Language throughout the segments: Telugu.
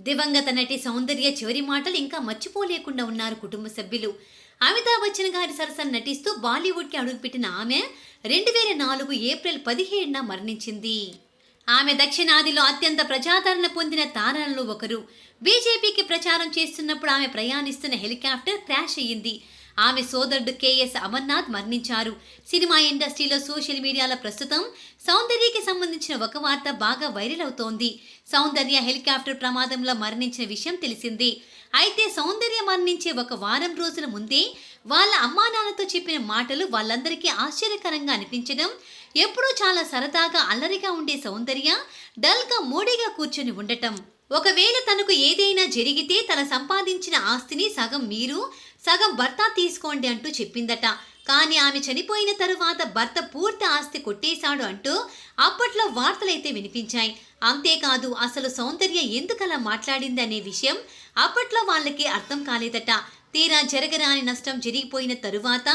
దివంగత నటి సౌందర్య చివరి మాటలు ఇంకా మర్చిపోలేకుండా ఉన్నారు కుటుంబ సభ్యులు. అమితాబ్ బచ్చన్ గారి సరసన నటిస్తూ బాలీవుడ్కి అడుగుపెట్టిన ఆమె రెండు వేల నాలుగు ఏప్రిల్ పదిహేడున మరణించింది. ఆమె దక్షిణాదిలో అత్యంత ప్రజాదరణ పొందిన తారలలో ఒకరు. బీజేపీకి ప్రచారం చేస్తున్నప్పుడు ఆమె ప్రయాణిస్తున్న హెలికాప్టర్ క్రాష్ అయ్యింది. ఆమె సోదరుడు కేఎస్ అమర్నాథ్ మరణించారు. సినిమా ఇండస్ట్రీలో సోషల్ మీడియాలో ప్రస్తుతం సౌందర్యకి సంబంధించిన ఒక వార్త బాగా వైరల్ అవుతోంది. సౌందర్య హెలికాప్టర్ ప్రమాదంలో మరణించిన విషయం తెలిసింది. అయితే సౌందర్య మరణించే ఒక వారం రోజుల ముందే వాళ్ళ అమ్మానాన్నతో చెప్పిన మాటలు వాళ్ళందరికీ ఆశ్చర్యకరంగా అనిపించడం ఎప్పుడూ చాలా సరదాగా అల్లరిగా ఉండే సౌందర్య డల్గా మూడీగా కూర్చొని ఉండటం. ఒకవేళ తనకు ఏదైనా జరిగితే తన సంపాదించిన ఆస్తిని సగం మీరు సగం భర్త తీసుకోండి అంటూ చెప్పిందట. కానీ ఆమె చనిపోయిన తరువాత భర్త పూర్తి ఆస్తి కొట్టేశాడు అంటూ అప్పట్లో వార్తలైతే వినిపించాయి. అంతేకాదు అసలు సౌందర్య ఎందుకలా మాట్లాడింది అనే విషయం అప్పట్లో వాళ్ళకి అర్థం కాలేదట. తీరా జరగరాని నష్టం జరిగిపోయిన తరువాత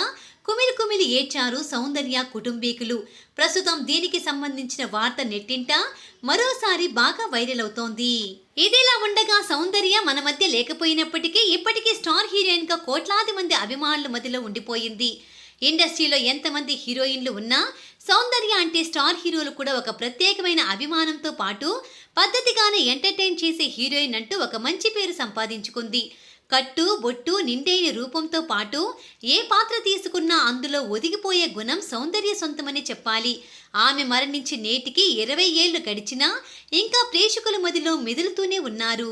కుమిలి కుమిలి ఏడ్చారు సౌందర్య కుటుంబీకులు. ప్రస్తుతం దీనికి సంబంధించిన వార్త నెట్టింట మరోసారి బాగా వైరల్ అవుతోంది. ఇదిలా ఉండగా సౌందర్య మన మధ్య లేకపోయినప్పటికీ ఇప్పటికీ స్టార్ హీరోయిన్గా కోట్లాది మంది అభిమానుల మధ్యలో ఉండిపోయింది. ఇండస్ట్రీలో ఎంతమంది హీరోయిన్లు ఉన్నా సౌందర్య అంటే స్టార్ హీరోలు కూడా ఒక ప్రత్యేకమైన అభిమానంతో పాటు పద్ధతిగానే ఎంటర్టైన్ చేసే హీరోయిన్ అంటూ ఒక మంచి పేరు సంపాదించుకుంది. కట్టు బొట్టు నిండైన రూపంతో పాటు ఏ పాత్ర తీసుకున్నా అందులో ఒదిగిపోయే గుణం సౌందర్య సొంతమని చెప్పాలి. ఆమె మరణించి నేటికి ఇరవై ఏళ్ళు గడిచినా ఇంకా ప్రేక్షకుల మదిలో మెదులుతూనే ఉన్నారు.